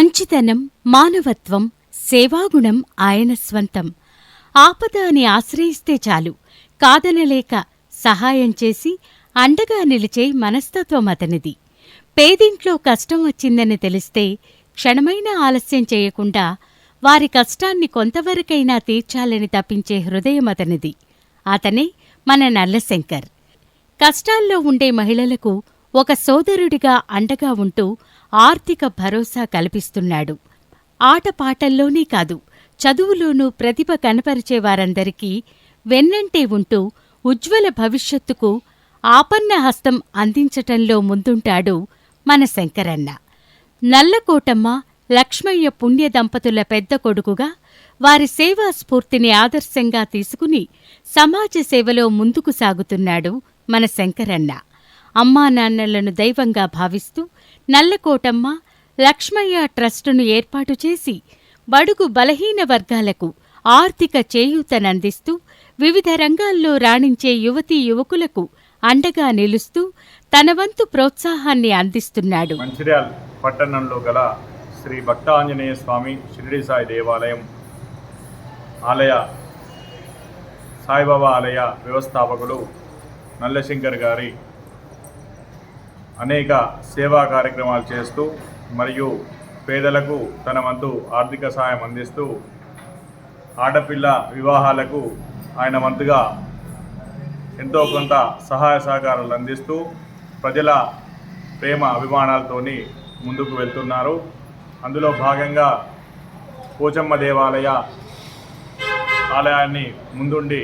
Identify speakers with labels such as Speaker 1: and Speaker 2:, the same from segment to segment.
Speaker 1: మంచితనం మానవత్వం సేవాగుణం ఆయన స్వంతం. ఆపద అని ఆశ్రయిస్తే చాలు. కాదనలేక సహాయం చేసి అండగా నిలిచే మనస్తత్వం అతనిది. పేదింట్లో కష్టం వచ్చిందని తెలిస్తే క్షణమైనా ఆలస్యం చేయకుండా వారి కష్టాన్ని కొంతవరకైనా తీర్చాలని తప్పించే హృదయం అతనిది. అతనే మన నల్లశంకర్. కష్టాల్లో ఉండే మహిళలకు ఒక సోదరుడిగా అండగా ఉంటూ ఆర్థిక భరోసా కల్పిస్తున్నాడు. ఆటపాటల్లోనే కాదు చదువులోనూ ప్రతిభ కనపరిచే వారందరికీ వెన్నంటే ఉంటూ ఉజ్వల భవిష్యత్తుకు ఆపన్న హస్తం అందించటంలో ముందుంటాడు మన శంకరన్న. నల్లకోటమ్మ లక్ష్మయ్య పుణ్య దంపతుల పెద్ద కొడుకుగా వారి సేవా స్ఫూర్తిని ఆదర్శంగా తీసుకుని సమాజ సేవలో ముందుకు సాగుతున్నాడు మన శంకరన్న. అమ్మానాన్నలను దైవంగా భావిస్తూ నల్లకోటమ్మ లక్ష్మయ్య ట్రస్టును ఏర్పాటు చేసి బడుగు బలహీన వర్గాలకు ఆర్థిక చేయూతనందిస్తూ వివిధ రంగాల్లో రాణించే యువతీ యువకులకు అండగా నిలుస్తూ తన వంతు ప్రోత్సాహాన్ని అందిస్తున్నాడు.
Speaker 2: మంచిర్యాల పట్టణంలో గల శ్రీ భక్తాంజనేయ స్వామి షిరిడి సాయి దేవాలయం ఆలయ సాయిబాబా ఆలయ వ్యవస్థాపకులు నల్లశంకర్ గారి అనేక సేవా కార్యక్రమాలు చేస్తూ మరియు పేదలకు తన వంతు ఆర్థిక సహాయం అందిస్తూ ఆడపిల్ల వివాహాలకు ఆయన వంతుగా ఎంతో కొంత సహాయ సహకారాలు అందిస్తూ ప్రజల ప్రేమ అభిమానాలతోని ముందుకు వెళ్తున్నారు. అందులో భాగంగా పోచమ్మ దేవాలయ ఆలయాన్ని ముందుండి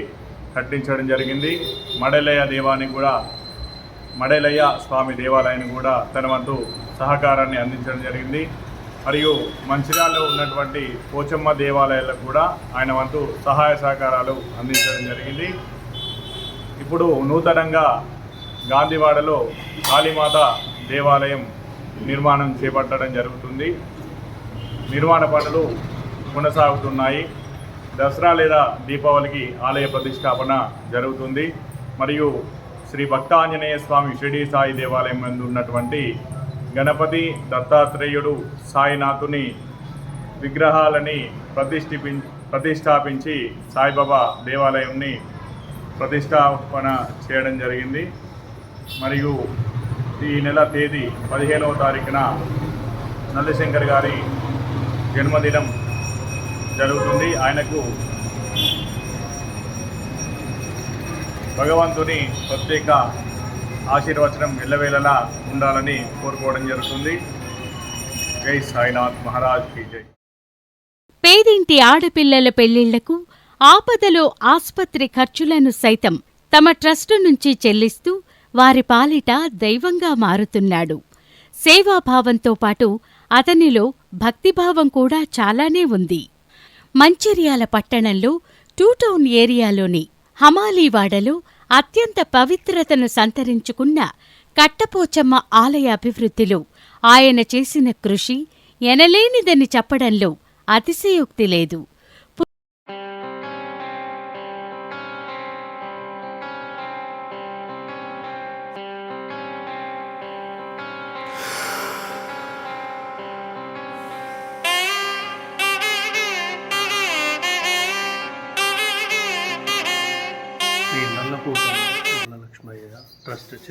Speaker 2: కట్టించడం జరిగింది. మడలయ దేవానికి కూడా మడేలయ్య స్వామి దేవాలయాన్ని కూడా తన వంతు సహకారాన్ని అందించడం జరిగింది. మరియు మంచిర్యాలలో ఉన్నటువంటి పోచమ్మ దేవాలయాలకు కూడా ఆయన వంతు సహాయ సహకారాలు అందించడం జరిగింది. ఇప్పుడు నూతనంగా గాంధీవాడలో కాళీమాత దేవాలయం నిర్మాణం చేపట్టడం జరుగుతుంది. నిర్మాణ పనులు కొనసాగుతున్నాయి. దసరా లేదా దీపావళికి ఆలయ ప్రతిష్టాపన జరుగుతుంది. మరియు శ్రీ భక్తాంజనేయ స్వామి షిరిడి సాయి దేవాలయం నందు ఉన్నటువంటి గణపతి దత్తాత్రేయుడు సాయినాథుని విగ్రహాలని ప్రతిష్ఠిపి ప్రతిష్టాపించి సాయిబాబా దేవాలయంని ప్రతిష్టాపన చేయడం జరిగింది. మరియు ఈ నెల తేదీ పదిహేనవ తారీఖున నల్లశంకర్ గారి జన్మదినం జరుగుతుంది. ఆయనకు భగవంతుని ప్రత్యేక ఆశీర్వచనం ఎల్లవేళలా ఉండాలని కోరుకోవడం జరుగుతుంది. జై సాయినాథ్ మహారాజ్కి జై.
Speaker 1: పేదింటి ఆడపిల్లల పెళ్ళిళ్ళకు ఆపదలో ఆస్పత్రి ఖర్చులను సైతం తమ ట్రస్టు నుంచి చెల్లిస్తూ వారి పాలిట దైవంగా మారుతున్నాడు. సేవాభావంతో పాటు అతనిలో భక్తిభావం కూడా చాలానే ఉంది. మంచిర్యాల పట్టణంలో టూటౌన్ ఏరియాలోని హమాలీవాడలో అత్యంత పవిత్రతను సంతరించుకున్న కట్టపోచమ్మ ఆలయ అభివృద్ధిలో ఆయన చేసిన కృషి ఎనలేనిదని చెప్పడంలో అతిశయోక్తి లేదు.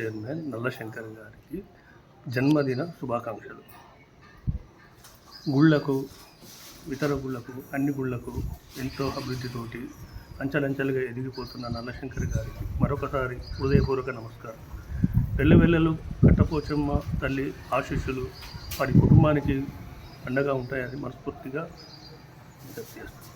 Speaker 3: చైర్మన్ నల్లశంకర్ గారికి జన్మదిన శుభాకాంక్షలు. గుళ్ళకు ఇతర గుళ్ళకు అన్ని గుళ్ళకు ఎంతో అభివృద్ధితోటి అంచెలంచెలుగా ఎదిగిపోతున్న నల్లశంకర్ గారికి మరొకసారి హృదయపూర్వక నమస్కారం. వెల్లవెల్లలు కట్టపోచమ్మ తల్లి ఆశీస్సులు వారి కుటుంబానికి అండగా ఉంటాయని మనస్ఫూర్తిగా విజ్ఞప్తి చేస్తాను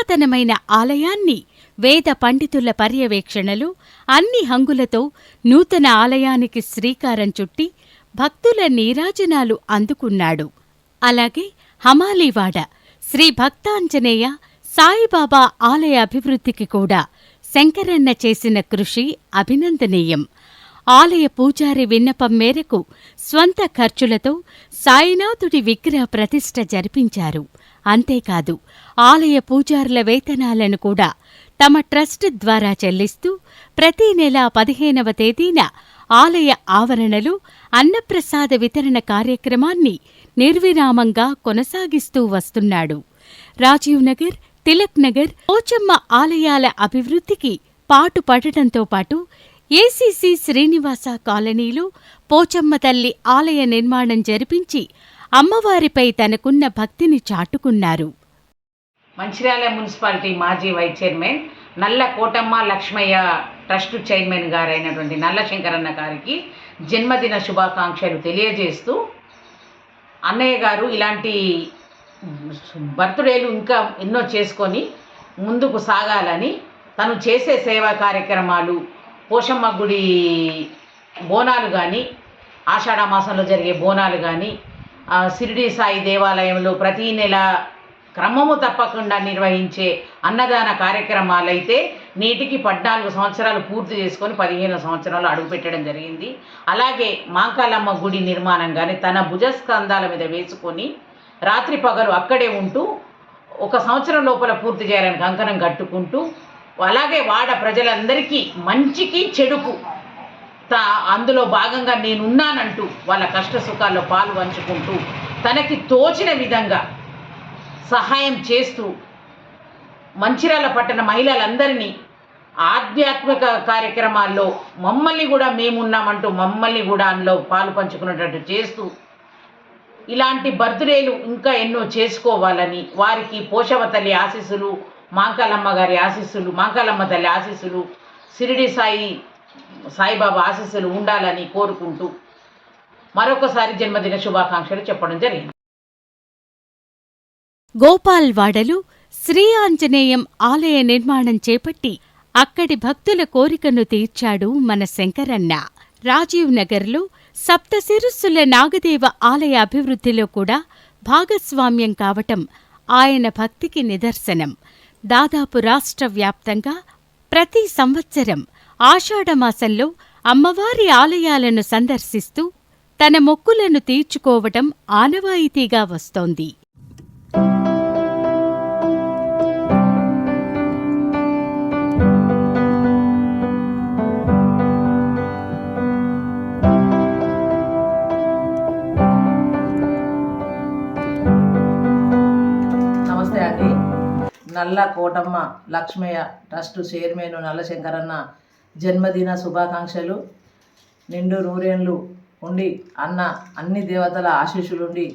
Speaker 1: పురాతనమైన ఆలయాన్ని వేద పండితుల పర్యవేక్షణలు అన్ని హంగులతో నూతన ఆలయానికి శ్రీకారం చుట్టి భక్తుల నీరాజనాలు అందుకున్నాడు. అలాగే హమాలీవాడ శ్రీ భక్తాంజనేయ సాయిబాబా ఆలయ అభివృద్ధికి కూడా శంకరన్న చేసిన కృషి అభినందనీయం. ఆలయ పూజారి విన్నపం మేరకు స్వంత ఖర్చులతో సాయినాథుడి విగ్రహ ప్రతిష్ఠ జరిపించారు. అంతేకాదు ఆలయ పూజారుల వేతనాలను కూడా తమ ట్రస్ట్ ద్వారా చెల్లిస్తూ ప్రతి నెల పదిహేనవ తేదీన ఆలయ ఆవరణలో అన్నప్రసాద వితరణ కార్యక్రమాన్ని నిర్విరామంగా కొనసాగిస్తూ వస్తున్నాడు. రాజీవ్ నగర్ తిలక్ నగర్ పోచమ్మ ఆలయాల అభివృద్ధికి పాటుపడటంతో పాటు ఏసీసీ శ్రీనివాస కాలనీలో పోచమ్మ తల్లి ఆలయ నిర్మాణం జరిపించి అమ్మవారిపై తనకున్న భక్తిని చాటుకున్నారు.
Speaker 4: మంచిర్యాల మున్సిపాలిటీ మాజీ vice chairman Nalla Kotamma Lakshmaiah trust chairman గారైనటువంటి Nalla Shankaranna గారికి జన్మదిన శుభాకాంక్షలు తెలియజేస్తూ అన్నయ్య గారు ఇలాంటి బర్త్డేలు ఇంకా ఎన్నో చేసుకొని ముందుకు సాగాలని తను చేసే సేవా కార్యక్రమాలు పోషమ్మ గుడి బోనాలు కానీ ఆషాఢ మాసంలో జరిగే బోనాలు కానీ షిరిడి సాయి దేవాలయంలో ప్రతీ నెల క్రమము తప్పకుండా నిర్వహించే అన్నదాన కార్యక్రమాలైతే నేటికి పద్నాలుగు సంవత్సరాలు పూర్తి చేసుకొని పదిహేను సంవత్సరాలు అడుగుపెట్టడం జరిగింది. అలాగే మాంకాలమ్మ గుడి నిర్మాణం కానీ తన భుజస్కంధాల మీద వేసుకొని రాత్రి పగలు అక్కడే ఉంటూ ఒక సంవత్సరం లోపల పూర్తి చేయాలని కంకణం కట్టుకుంటూ అలాగే వాడ ప్రజలందరికీ మంచికి చెడుకు అందులో భాగంగా నేనున్నానంటూ వాళ్ళ కష్ట సుఖాల్లో పాలు పంచుకుంటూ తనకి తోచిన విధంగా సహాయం చేస్తూ మంచిర్యాల పట్టణ మహిళలందరినీ ఆధ్యాత్మిక కార్యక్రమాల్లో మమ్మల్ని కూడా మేమున్నామంటూ మమ్మల్ని కూడా అందులో పాలు పంచుకునేటట్టు చేస్తూ ఇలాంటి బర్త్డేలు ఇంకా ఎన్నో చేసుకోవాలని వారికి పోషవ తల్లి ఆశీస్సులు మాంకాలమ్మ గారి ఆశీస్సులు మాంకాలమ్మ తల్లి ఆశీస్సులు షిరిడి సాయి సాయిబాబా ఆశీస్సులు ఉండాలని కోరుకుంటూ మరొకసారి జన్మదిన శుభాకాంక్షలు చెప్పడం జరిగింది.
Speaker 1: గోపాల్వాడలో శ్రీ ఆంజనేయం ఆలయ నిర్మాణం చేపట్టి అక్కడి భక్తుల కోరికను తీర్చాడు మన శంకరన్న. రాజీవ్ నగర్లో సప్తశిరుస్సుల నాగదేవ ఆలయ అభివృద్ధిలో కూడా భాగస్వామ్యం కావటం ఆయన భక్తికి నిదర్శనం. దాదాపు రాష్ట్ర వ్యాప్తంగా ప్రతి సంవత్సరం ఆషాఢమాసంలో అమ్మవారి ఆలయాలను సందర్శిస్తూ తన మొక్కులను తీర్చుకోవటం ఆనవాయితీగా వస్తోంది.
Speaker 4: నమస్తే అండి. నల్ల కోటమ్మ లక్ష్మయ్య ట్రస్ట్ చైర్మన్ నల్ల శంకరన్న జన్మదిన శుభాకాంక్షలు. నిండు నూరేళ్ళు ఉండి అన్న అన్ని దేవతల ఆశీస్సులుండి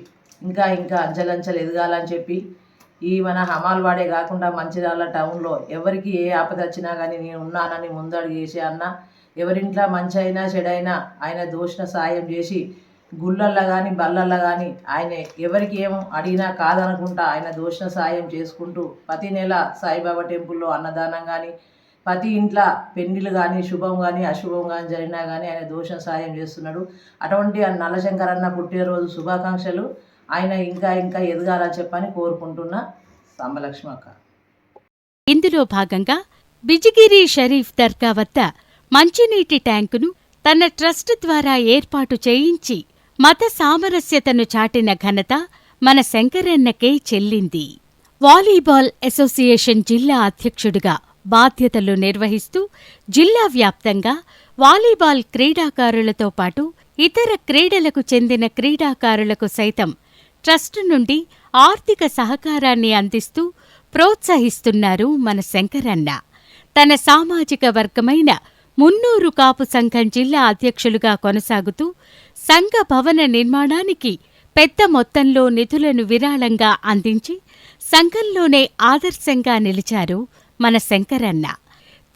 Speaker 4: ఇంకా ఇంకా అంచెలంచెలు ఎదగాలని చెప్పి ఈ మన హమాల్వాడే కాకుండా మంచిర్యాల టౌన్లో ఎవరికి ఏ ఆపద వచ్చినా కానీ నేను ఉన్నానని ముందడుగు చేసే అన్న ఎవరింట్లో మంచి అయినా చెడైనా ఆయన దోషణ సాయం చేసి గుళ్ళల్లో కానీ బళ్ళల్లో కానీ ఆయన ఎవరికి ఏం అడిగినా కాదనుకుంటా ఆయన దోషణ సాయం చేసుకుంటూ ప్రతి నెల సాయిబాబా టెంపుల్లో అన్నదానం కానీ ప్రతి ఇంట్లో పెళ్ళిళ్ళు కానీ శుభం కానీ అశుభం కానీ జరిగినా కానీ ఆయన దోషం సాయం చేస్తున్నాడు. అటువంటి ఆ నల్లశంకర్ అన్న పుట్టినరోజు శుభాకాంక్షలు. ఆయన ఇంకా ఇంకా ఎదగాలని చెప్పని కోరుకుంటున్నా. సంబలక్ష్మి అక్క.
Speaker 1: ఇందులో భాగంగా బిజిగిరి షరీఫ్ దర్గా వద్ద మంచినీటి ట్యాంకును తన ట్రస్ట్ ద్వారా ఏర్పాటు చేయించి మత సామరస్యతను చాటిన ఘనత మన శంకరన్నకే చెల్లింది. వాలీబాల్ అసోసియేషన్ జిల్లా అధ్యక్షుడిగా బాధ్యతలు నిర్వహిస్తూ జిల్లా వ్యాప్తంగా వాలీబాల్ క్రీడాకారులతో పాటు ఇతర క్రీడలకు చెందిన క్రీడాకారులకు సైతం ట్రస్ట్ నుండి ఆర్థిక సహకారాన్ని అందిస్తూ ప్రోత్సహిస్తున్నారు మన శంకరన్న. తన సామాజిక వర్గమైన మున్నూరు కాపు సంఘం జిల్లా అధ్యక్షులుగా కొనసాగుతూ సంఘ భవన నిర్మాణానికి పెద్ద మొత్తంలో నిధులను విరాళంగా అందించి సంఘంలోనే ఆదర్శంగా నిలిచారు మన శంకరన్న.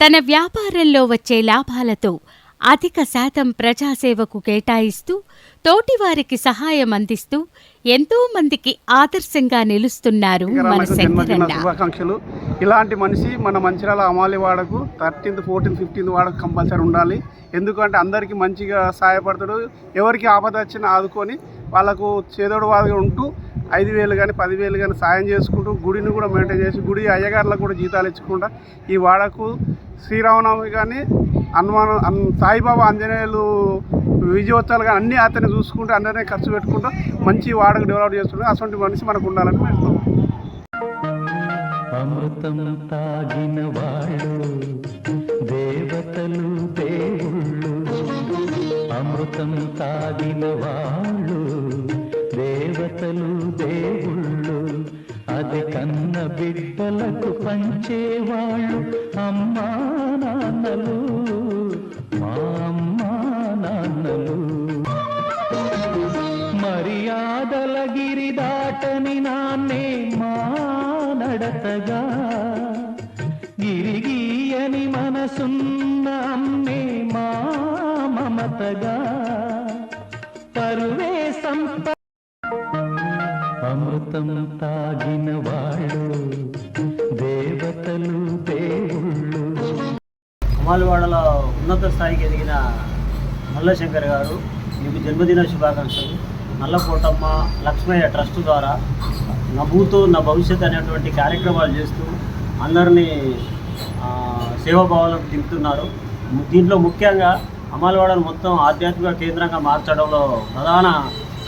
Speaker 1: తన వ్యాపారంలో వచ్చే లాభాలతో అధిక శాతం ప్రజాసేవకు కేటాయిస్తూ తోటివారికి సహాయం అందిస్తూ ఎంతో మందికి ఆదర్శంగా నిలుస్తున్నారు మన శంకరన్న.
Speaker 5: శుభాకాంక్షలు. ఇలాంటి మనిషి మన మంచిర్యాల అమాలి వాడకు థర్టీన్త్ ఫోర్టీన్త్ ఫిఫ్టీన్త్ వాడకు కంపల్సరీ ఉండాలి. ఎందుకంటే అందరికీ మంచిగా సహాయపడతాడు. ఎవరికి ఆపద వచ్చినా ఆదుకొని వాళ్ళకు చేదోడు వాదుగా ఉంటూ ఐదు వేలు కానీ పదివేలు కానీ సాయం చేసుకుంటూ గుడిని కూడా మెయింటైన్ చేసి గుడి అయ్యగారులకు కూడా జీతాలు ఇచ్చుకుంటా ఈ వాడకు శ్రీరామనవమి కానీ హనుమాన్ సాయిబాబా ఆంజనేయులు విజయోత్సవాలుగా అన్ని అన్నీ అతన్ని చూసుకుంటూ అందరినీ ఖర్చు పెట్టుకుంటూ మంచి వాడకు డెవలప్ చేస్తుంటే అటువంటి మనిషి మనకు ఉండాలని పెడతాం
Speaker 6: అమృతం తాగిన వాళ్ళు దేవతలు దేవుళ్ళు.
Speaker 7: అమృతం తాగిన వాళ్ళు దేవతలు దేవుళ్ళు. అది కన్న బిడ్డలకు పంచేవాళ్ళు అమ్మా నాన్నలు. మా అమ్మా నాన్నలు. మర్యాదల గిరి దాటని నాన్నే మా నడతగా. గిరిగీయని మనసున్న అమ్మే మా మమతగా. పరువే సంప అమృతం తాగిన వాళ్ళు దేవతలు దేవుళ్ళు.
Speaker 8: అమాలవాడలో ఉన్నత స్థాయికి ఎదిగిన నల్లశంకర్ గారు మీకు జన్మదిన శుభాకాంక్షలు. నల్లకోటమ్మ లక్ష్మయ్య ట్రస్ట్ ద్వారా నవ్వుతూ నా భవిష్యత్ అనేటువంటి కార్యక్రమాలు చేస్తూ అందరినీ సేవాభావాలకు దింపుతున్నారు. దీంట్లో ముఖ్యంగా అమలవాడను మొత్తం ఆధ్యాత్మిక కేంద్రంగా మార్చడంలో ప్రధాన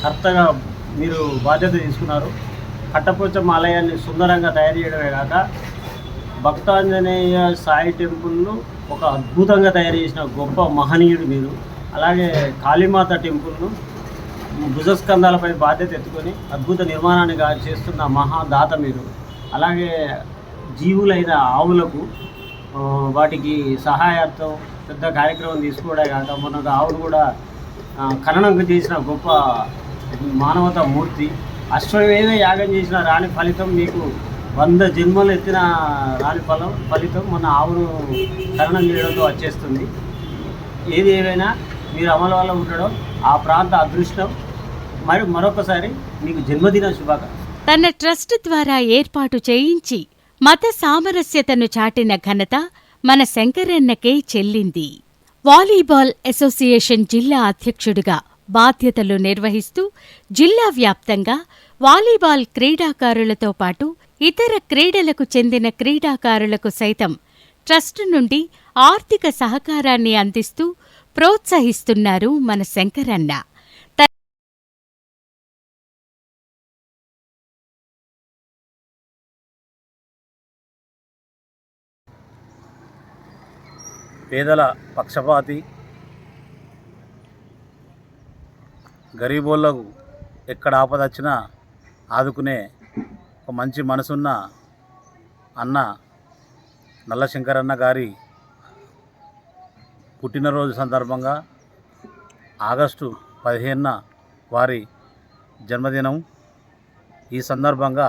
Speaker 8: కర్తగా మీరు బాధ్యత తీసుకున్నారు. కట్టపోచమ్మ ఆలయాన్ని సుందరంగా తయారు చేయడమే కాక భక్తాంజనేయ సాయి టెంపుల్ను ఒక అద్భుతంగా తయారు చేసిన గొప్ప మహనీయుడు మీరు. అలాగే కాళీమాత టెంపుల్ను భుజస్కంధాలపై బాధ్యత ఎత్తుకొని అద్భుత నిర్మాణాన్ని చేస్తున్న మహాదాత మీరు. అలాగే జీవులైన ఆవులకు వాటికి సహాయార్థం పెద్ద కార్యక్రమం తీసుకోవడే కాక మొన్న ఆవులు కూడా కన్నడం చేసిన గొప్ప మానవత మూర్తి. అశ్వమేధ యాగం చేసిన రాణి ఫలితం మీకు వంద జన్మలు ఎత్తిన రాణి ఫలం ఫలితం మన ఆవును ఖననం చేయడంతో వచ్చేస్తుంది. ఏది ఏమైనా మీరు అమలు వల్ల ఉండడం ఆ ప్రాంత అదృష్టం. మరి మరొకసారి మీకు జన్మదిన శుభాకాంక్షలు.
Speaker 1: తన ట్రస్ట్ ద్వారా ఏర్పాటు చేయించి మత సామరస్యతను చాటిన ఘనత మన శంకరన్నకే చెల్లింది. వాలీబాల్ అసోసియేషన్ జిల్లా అధ్యక్షుడిగా బాధ్యతలు నిర్వహిస్తూ జిల్లా వ్యాప్తంగా వాలీబాల్ క్రీడాకారులతో పాటు ఇతర క్రీడలకు చెందిన క్రీడాకారులకు సైతం ట్రస్ట్ నుండి ఆర్థిక సహకారాన్ని అందిస్తూ ప్రోత్సహిస్తున్నారు మన శంకరన్న.
Speaker 9: పేదల పక్షపాతి గరీబోళ్ళకు ఎక్కడ ఆపద వచ్చినా ఆదుకునే ఒక మంచి మనసున్న అన్న నల్లశంకరన్న గారి పుట్టినరోజు సందర్భంగా ఆగస్టు పదిహేనున వారి జన్మదినం. ఈ సందర్భంగా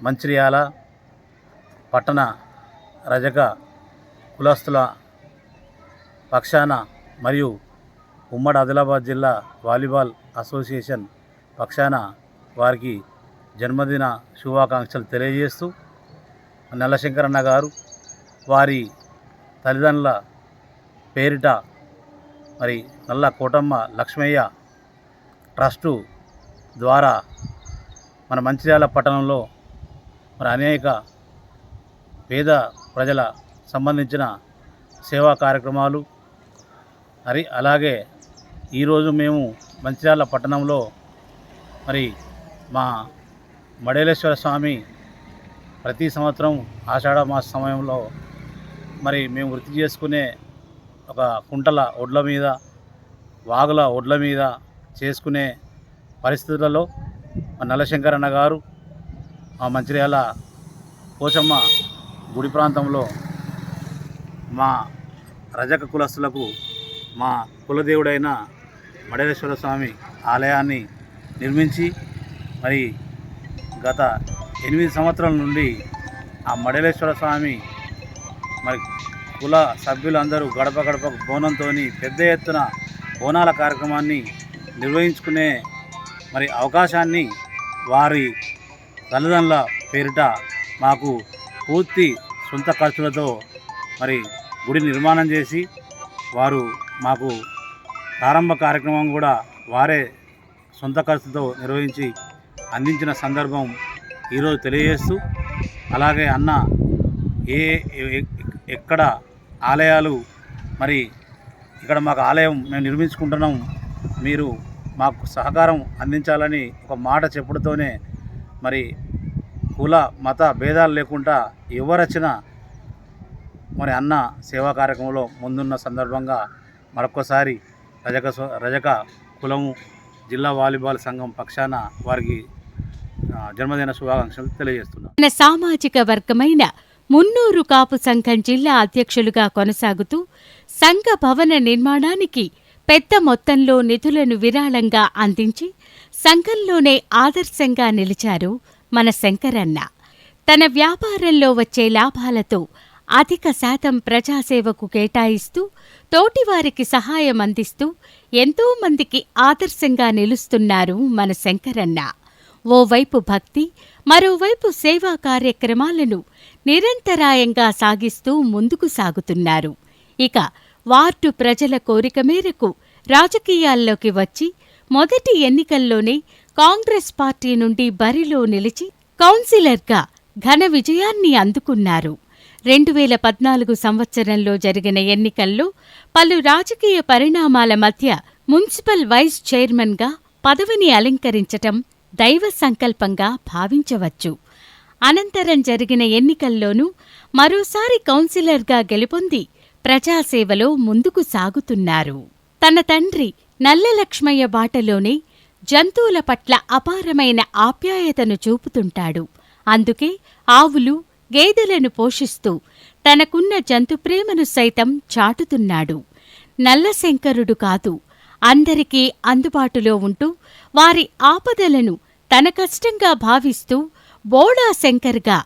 Speaker 9: మంచిర్యాల పట్టణ రజక కులస్తుల పక్షాన మరియు ఉమ్మడి ఆదిలాబాద్ జిల్లా వాలీబాల్ అసోసియేషన్ పక్షాన వారికి జన్మదిన శుభాకాంక్షలు తెలియజేస్తూ నల్లశంకరన్న గారు వారి తల్లిదండ్రుల పేరిట మరి నల్ల కోటమ్మ లక్ష్మయ్య ట్రస్టు ద్వారా మన మంచిర్యాల పట్టణంలో మరి అనేక పేద ప్రజల సంబంధించిన సేవా కార్యక్రమాలు మరి అలాగే ఈరోజు మేము మంచిర్యాల పట్టణంలో మరి మా మడేలేశ్వర స్వామి ప్రతి సంవత్సరం ఆషాఢ మాస సమయంలో మరి మేము వృత్తి చేసుకునే ఒక కుంటల ఒడ్ల మీద వాగుల ఒడ్ల మీద చేసుకునే పరిస్థితులలో మా నల్లశంకరన్న గారు మా మంచిర్యాల పోచమ్మ గుడి ప్రాంతంలో మా రజక కులస్తులకు మా కులదేవుడైన మడేశ్వర స్వామి ఆలయాన్ని నిర్మించి మరి గత ఎనిమిది సంవత్సరాల నుండి ఆ మడలేశ్వర స్వామి మరి కుల సభ్యులందరూ గడప గడప బోనంతో పెద్ద ఎత్తున బోనాల కార్యక్రమాన్ని నిర్వహించుకునే మరి అవకాశాన్ని వారి తల్లిదండ్రుల పేరిట మాకు పూర్తి సొంత ఖర్చులతో మరి గుడి నిర్మాణం చేసి వారు మాకు ప్రారంభ కార్యక్రమం కూడా వారే సొంత ఖర్చుతో నిర్వహించి అందించిన సందర్భం ఈరోజు తెలియజేస్తూ అలాగే అన్న ఏ ఎక్కడ ఆలయాలు మరి ఇక్కడ మాకు ఆలయం మేము నిర్మించుకుంటున్నాం మీరు మాకు సహకారం అందించాలని ఒక మాట చెప్పుడుతోనే మరి కుల మత భేదాలు లేకుండా ఎవరొచ్చినా మరి అన్న సేవా కార్యక్రమంలో ముందున్న సందర్భంగా మరొకసారి రజక రజక కులము జిల్లా వాలీబాల్ సంఘం పక్షాన వారికి జన్మదిన శుభాకాంక్షలు తెలియజేస్తున్నాను.
Speaker 1: తన సామాజిక వర్గమైన మున్నూరు కాపు సంఘం జిల్లా అధ్యక్షులుగా కొనసాగుతూ సంఘ భవన నిర్మాణానికి పెద్ద మొత్తంలో నిధులను విరాళంగా అందించి సంఘంలోనే ఆదర్శంగా నిలిచారు మన శంకరన్న. తన వ్యాపారంలో వచ్చే లాభాలతో అధిక శాతం ప్రజాసేవకు కేటాయిస్తూ తోటివారికి సహాయం అందిస్తూ ఎంతో మందికి ఆదర్శంగా నిలుస్తున్నారు మన శంకరన్న. ఓవైపు భక్తి మరోవైపు సేవా కార్యక్రమాలను నిరంతరాయంగా సాగిస్తూ ముందుకు సాగుతున్నారు. ఇక వార్డు ప్రజల కోరిక మేరకు రాజకీయాల్లోకి వచ్చి మొదటి ఎన్నికల్లోనే కాంగ్రెస్ పార్టీ నుండి బరిలో నిలిచి కౌన్సిలర్గా ఘన విజయాన్ని అందుకున్నారు. రెండు వేల పద్నాలుగు సంవత్సరంలో జరిగిన ఎన్నికల్లో పలు రాజకీయ పరిణామాల మధ్య మున్సిపల్ వైస్ చైర్మన్గా పదవిని అలంకరించటం దైవ సంకల్పంగా భావించవచ్చు. అనంతరం జరిగిన ఎన్నికల్లోనూ మరోసారి కౌన్సిలర్గా గెలుపొంది ప్రజాసేవలో ముందుకు సాగుతున్నారు. తన తండ్రి నల్లలక్ష్మయ్య బాటలోనే జంతువుల పట్ల అపారమైన ఆప్యాయతను చూపుతుంటాడు. అందుకే ఆవులు గేదెలను పోషిస్తూ తనకున్న జంతుప్రేమను సైతం చాటుతున్నాడు. నల్లశంకరుడు కాదు అందరికీ అందుబాటులో ఉంటూ వారి ఆపదలను తన కష్టంగా భావిస్తూ బోడా శంకర్గా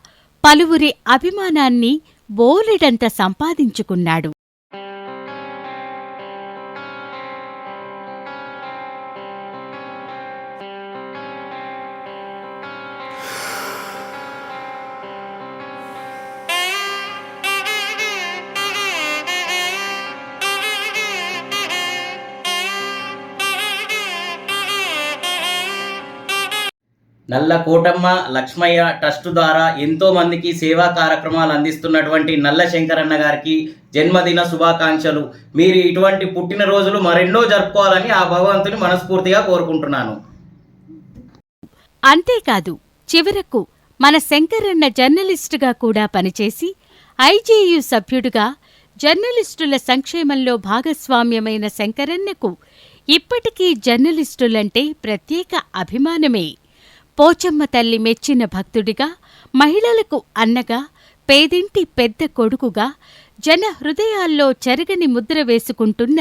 Speaker 1: పలువురి అభిమానాన్ని బోలెడంత సంపాదించుకున్నాడు.
Speaker 10: నల్ల కోటమ్మ లక్ష్మయ్య ట్రస్ట్ ద్వారా ఎంతో మందికి సేవా కార్యక్రమాలు అందిస్తున్నటువంటి నల్ల శంకరన్న గారికి జన్మదిన శుభాకాంక్షలు. మీరు ఇటువంటి పుట్టినరోజులు మరెన్నో జరుపుకోవాలని ఆ భగవంతుని మనస్ఫూర్తిగా కోరుకుంటున్నాను.
Speaker 1: అంతేకాదు చివరకు మన శంకరన్న జర్నలిస్టుగా కూడా పనిచేసి ఐజేయు సభ్యుడుగా జర్నలిస్టుల సంక్షేమంలో భాగస్వామ్యమైన శంకరన్నకు ఇప్పటికీ జర్నలిస్టులంటే ప్రత్యేక అభిమానమే. పోచమ్మ తల్లి మెచ్చిన భక్తుడిగా మహిళలకు అన్నగా పేదింటి పెద్ద కొడుకుగా జన హృదయాల్లో చెరగని ముద్ర వేసుకుంటున్న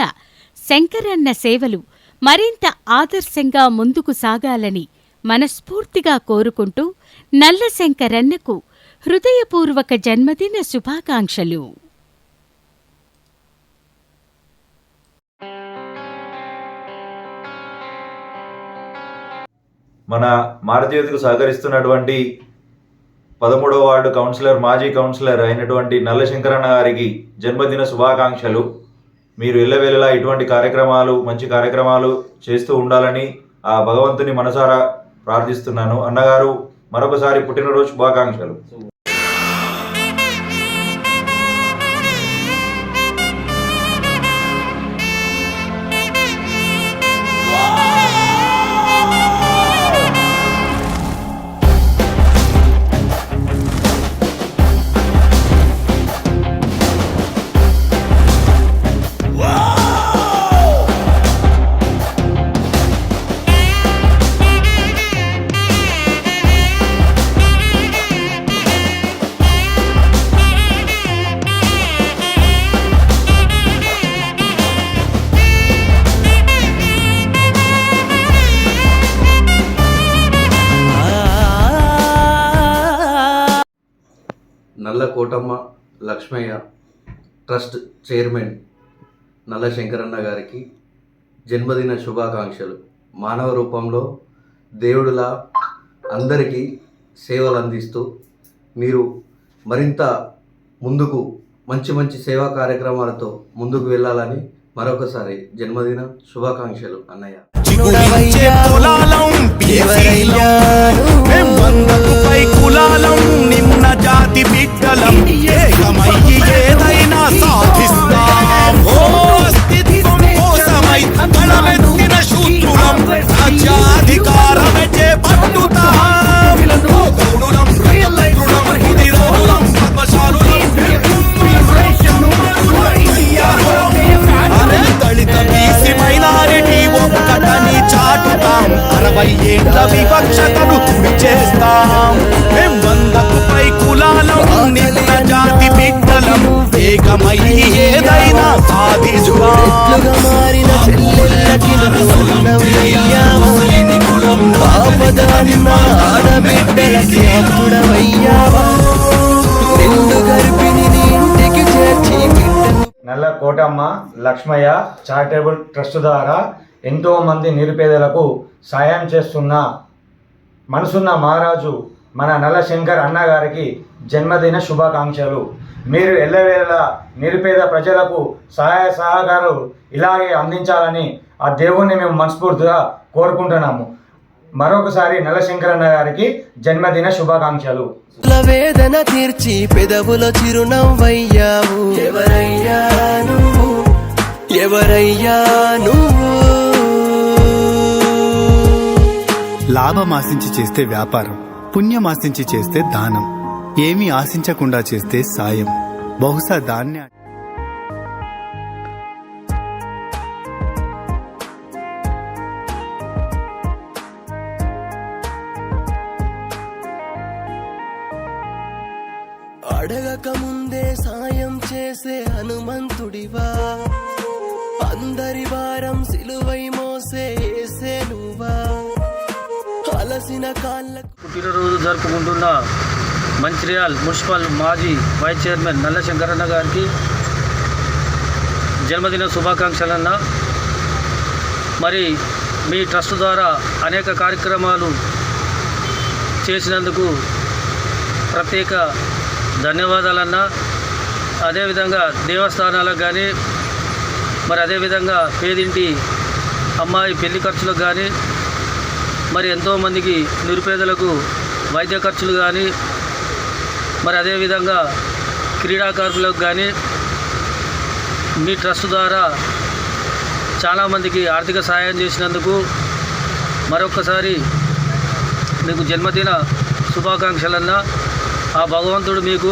Speaker 1: శంకరన్న సేవలు మరింత ఆదర్శంగా ముందుకు సాగాలని మనస్ఫూర్తిగా కోరుకుంటూ నల్ల శంకరన్నకు హృదయపూర్వక జన్మదిన శుభాకాంక్షలు.
Speaker 11: మన మారుతియుతికి సహకరిస్తున్నటువంటి పదమూడవ వార్డు కౌన్సిలర్ మాజీ కౌన్సిలర్ అయినటువంటి నల్లశంకరన్న గారికి జన్మదిన శుభాకాంక్షలు. మీరు ఎల్లవేళలా ఇటువంటి కార్యక్రమాలు మంచి కార్యక్రమాలు చేస్తూ ఉండాలని ఆ భగవంతుని మనసారా ప్రార్థిస్తున్నాను. అన్నగారు మరొకసారి పుట్టినరోజు శుభాకాంక్షలు.
Speaker 12: లక్ష్మయ్య ట్రస్ట్ చైర్మన్ నల్ల శంకరన్న గారికి జన్మదిన శుభాకాంక్షలు. మానవ రూపంలో దేవుడులా అందరికీ సేవలు అందిస్తూ మీరు మరింత ముందుకు మంచి మంచి సేవా కార్యక్రమాలతో ముందుకు వెళ్ళాలని మరొకసారి జన్మదిన శుభాకాంక్షలు అన్నయ్య.
Speaker 6: కులాలం జాతి బిడ్డలం. ఏకమయ్యి ఏదైనా సాధిస్తాం.
Speaker 13: చారిటబుల్ ట్రస్ట్ ద్వారా ఎంతో మంది నిరుపేదలకు సాయం చేస్తున్న మనసున్న మహారాజు మన నల్లశంకర్ అన్నగారికి జన్మదిన శుభాకాంక్షలు. మీరు ఎల్లవేళ నిరుపేద ప్రజలకు సహాయ సహకారాలు ఇలాగే అందించాలని ఆ దేవుణ్ణి మేము మనస్ఫూర్తిగా కోరుకుంటున్నాము. మరొకసారి నల్లశంకర్ అన్న గారికి జన్మదిన శుభాకాంక్షలు.
Speaker 7: వేదన తీర్చి పెదవుల చిరునవ్వయ్యావు. ఎవరయ్యా నువ్వు ఎవరయ్యా నువ్వు?
Speaker 14: లాభం ఆశించి చేస్తే వ్యాపారం పుణ్యం ఆశించి చేస్తే దానం ఏమీ ఆశించకుండా చేస్తే సాయం. బహుశా దాన్నే
Speaker 3: రోజు జరుపుకుంటున్న మంచిర్యాల్ మున్సిపల్ మాజీ వైస్ చైర్మన్ నల్ల శంకరన్న గారికి జన్మదిన శుభాకాంక్షలన్న. మరి మీ ట్రస్ట్ ద్వారా అనేక కార్యక్రమాలు చేసినందుకు ప్రత్యేక ధన్యవాదాలన్నా. అదేవిధంగా దేవస్థానాలకు కానీ మరి అదేవిధంగా పేదింటి అమ్మాయి పెళ్ళి ఖర్చులకు కానీ మరి ఎంతోమందికి నిరుపేదలకు వైద్య ఖర్చులు కానీ మరి అదేవిధంగా క్రీడాకారులకు కానీ మీ ట్రస్ట్ ద్వారా చాలామందికి ఆర్థిక సహాయం చేసినందుకు మరొక్కసారి మీకు జన్మదిన శుభాకాంక్షలన్నా. ఆ భగవంతుడు మీకు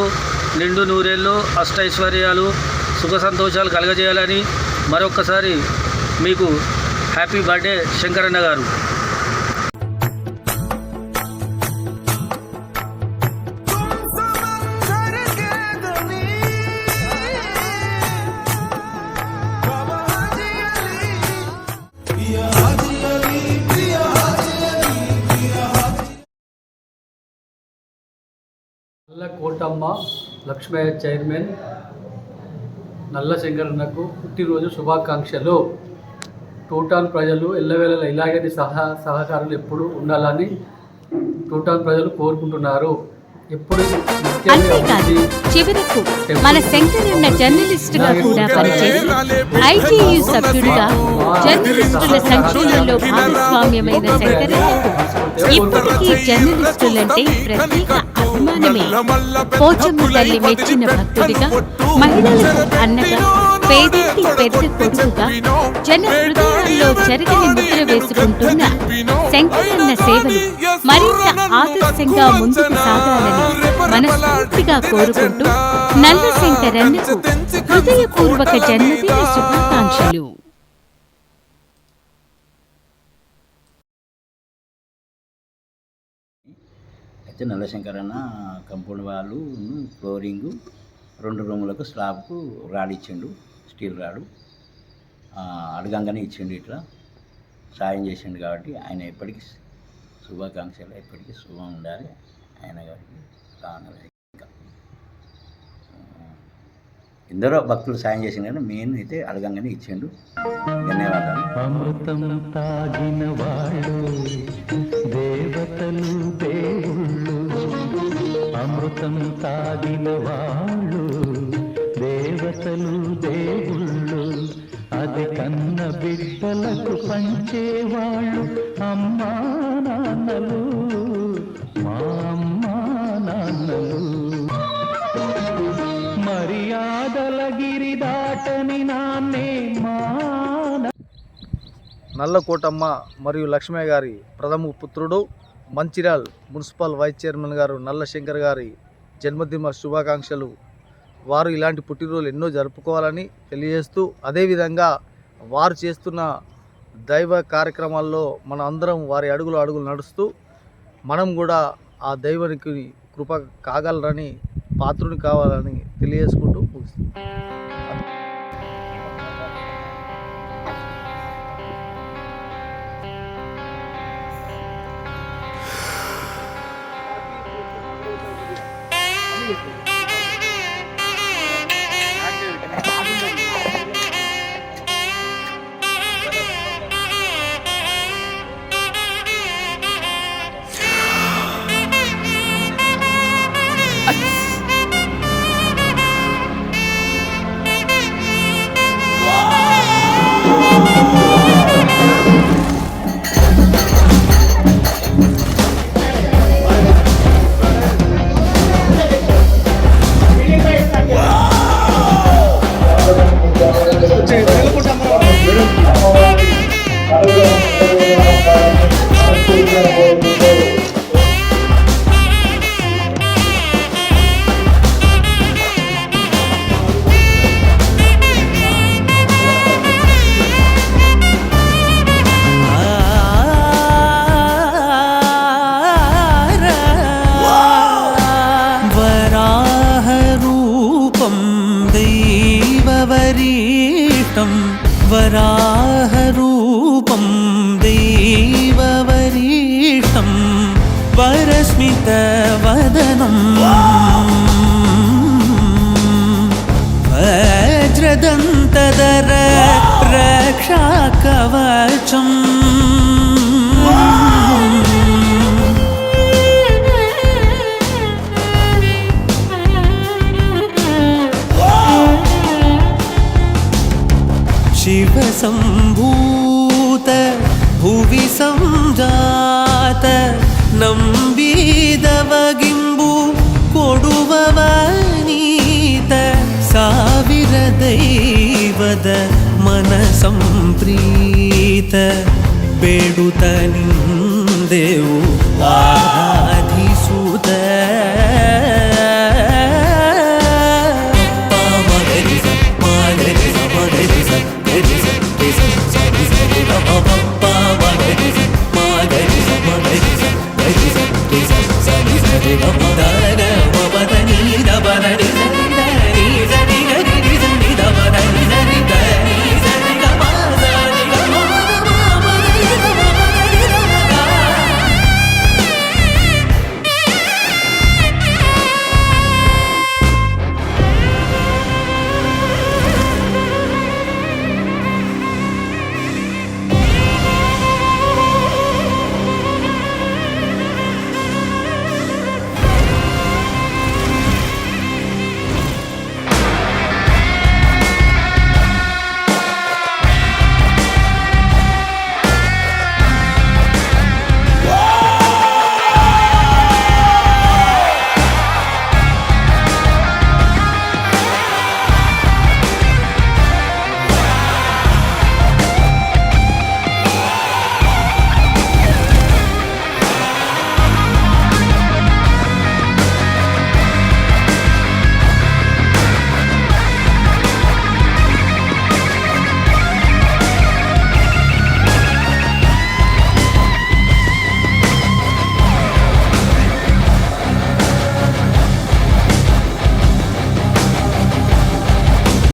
Speaker 3: నిండు నూరేళ్ళు అష్టైశ్వర్యాలు సుఖ సంతోషాలు కలగజేయాలని మరొక్కసారి మీకు హ్యాపీ బర్త్డే శంకరన్న గారు.
Speaker 15: కోటమ్మ లక్ష్మయ్య చైర్మన్ నల్ల శంకరన్నకు పుట్టినరోజు శుభాకాంక్షలు టూటాన్ ప్రజలు ఎల్లవేళలా ఇలాగని సహా సహకారాలు ఎప్పుడు ఉండాలని టూటాన్ ప్రజలు కోరుకుంటున్నారు ఎప్పుడు
Speaker 1: అంతేకాదు చివరకు మన శంకరన్న జర్నలిస్ట్గా కూడా పనిచేసి ఐటీయు సభ్యుడిగా జర్నలిస్టుల సంక్షేమంలో భాగస్వామ్యమైన శంకరన్నకు ఇప్పటికీ జర్నలిస్టులంటే ప్రత్యేక అభిమానమే. పోచమ్మ తల్లి మెచ్చిన భక్తుడిగా మహిళలకు అన్నగా పేదింటి పెద్ద కొడుకుగా జన హృదయాల్లో జరిగిన ముద్ర వేసుకుంటున్న శంకరన్న సేవలు మరింత ఆదర్శంగా ముందుకు సాగాలని మనస్ఫూర్తిగా కోరుకుంటూ నల్ల శంకరన్నకు హృదయపూర్వక జన్మదిన శుభాకాంక్షలు.
Speaker 16: అయితే నల్లశంకరన్న కంపౌండ్ వాళ్ళు ఫ్లోరింగు రెండు రూములకు స్లాబ్కు రాడ్ ఇచ్చిండు స్టీల్ రాడు. అడగంగానే ఇచ్చిండు ఇట్లా. సాయం చేసిండు కాబట్టి ఆయన ఎప్పటికీ శుభాకాంక్షలు ఎప్పటికీ శుభం ఉండాలి. ఆయన గారికి రావాలి ఇంకా ఆ, ఎందరో భక్తులు సాయం చేసిన కానీ మెయిన్ అయితే అడగంగానే ఇచ్చిండు ధన్యవాదాలు.
Speaker 7: అమృతం తాగిన వాళ్ళు దేవతలు దేవుళ్ళు అమృతం తాగిన వాళ్ళు దేవతలు దేవుళ్ళు అది కన్న బిడ్డలకు పంచేవాళ్ళు అమ్మా నాన్నలు. మా
Speaker 17: నల్లకోటమ్మ మరియు లక్ష్మయ్య గారి ప్రథమ పుత్రుడు మంచిర్యాల్ మున్సిపల్ వైస్ చైర్మన్ గారు నల్ల శంకర్ గారి జన్మదిన శుభాకాంక్షలు వారు ఇలాంటి పుట్టినరోజులు ఎన్నో జరుపుకోవాలని తెలియజేస్తూ అదేవిధంగా వారు చేస్తున్న దైవ కార్యక్రమాల్లో మన అందరం వారి అడుగులు అడుగులు నడుస్తూ మనం కూడా ఆ దైవానికి కృప కాగలరని పాత్రుని కావాలని తెలియజేసుకుంటూ ముగిస్తున్నాను.
Speaker 7: ದೈವದ ಮನ ಸಂಪ್ರೀತ ಬೇಡುತ್ತ ನಿಂದೆವು ಆರಾಧಿಸುತ್ತ da